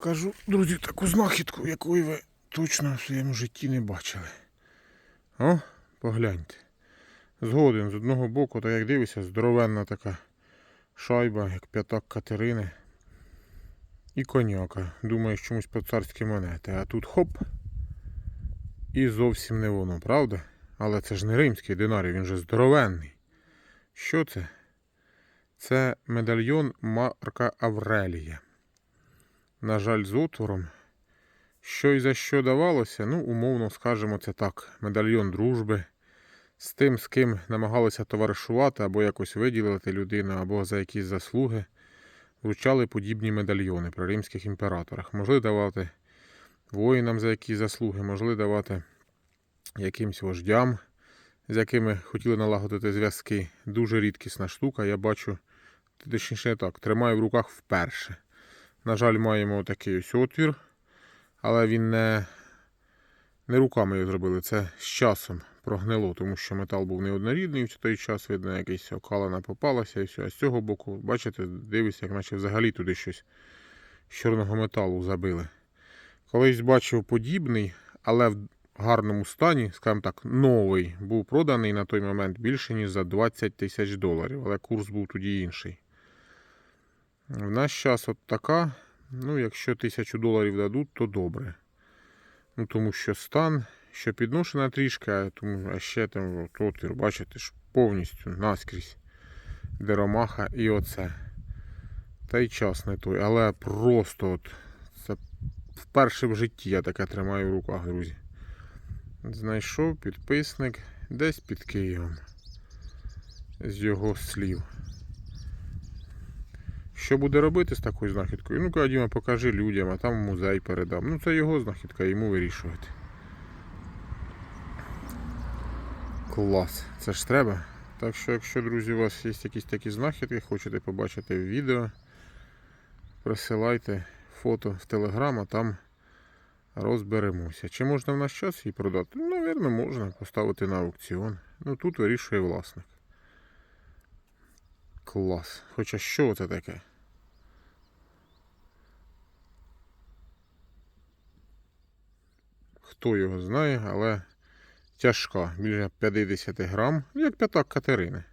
Кажу, друзі, таку знахідку, якої ви точно в своєму житті не бачили. О, погляньте. Згоден, з одного боку, так як дивишся, здоровенна така шайба, як п'ятак Катерини. І коняка. Думаєш, чомусь по царські монети. А тут хоп. І зовсім не воно, правда? Але це ж не римський динарій, він же здоровенний. Що це? Це медальйон Марка Аврелія. На жаль, з отвором. Що і за що давалося, ну, умовно скажемо це так: медальйон дружби. З тим, з ким намагалися товаришувати або якось виділити людину, або за якісь заслуги, вручали подібні медальйони при римських імператорах. Могли давати воїнам за якісь заслуги, могли давати якимсь вождям, з якими хотіли налагодити зв'язки. Дуже рідкісна штука. Я бачу, точніше так, тримаю в руках вперше. На жаль, маємо такий ось отвір, але він не, не руками його зробили, це з часом прогнило, тому що метал був неоднорідний в той час, видно, якась окалина попалася і все. А з цього боку, бачите, дивись, як наче взагалі туди щось з чорного металу забили. Колись бачив подібний, але в гарному стані, скажімо так, новий, був проданий на той момент більше, ніж за 20 тисяч доларів, але курс був тоді інший. В наш час от така, ну, якщо тисячу доларів дадуть, то добре. Ну, тому що стан, що підношена трішки, а, тому, а ще там от, отвір, бачите, ж повністю наскрізь деромаха і оце. Та й час не той, але просто от, це вперше в житті я таке тримаю в руках, друзі. Знайшов підписник десь під Києвом. З його слів. Що буде робити з такою знахідкою? Ну, кажу, Діма, покажи людям, а там музей передам. Ну, це його знахідка, йому вирішувати. Клас, це ж треба. Так що, якщо, друзі, у вас є якісь такі знахідки, хочете побачити в відео, присилайте фото в Телеграм, а там розберемося. Чи можна в наш час її продати? Ну, навірно, можна поставити на аукціон. Ну тут вирішує власник. Клас. Хоча що це таке? Хто його знає, але тяжка, біля 50 грам, Ну, як п'ятак Катерини.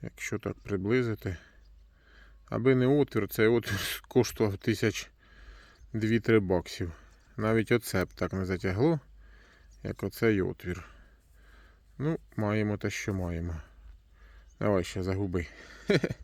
Якщо так приблизити. Аби не отвір, цей отвір коштував тисяч 2-3 баксів. Навіть оце б так не затягло, як оцей отвір. Ну, маємо те, що маємо. Давай ще загуби.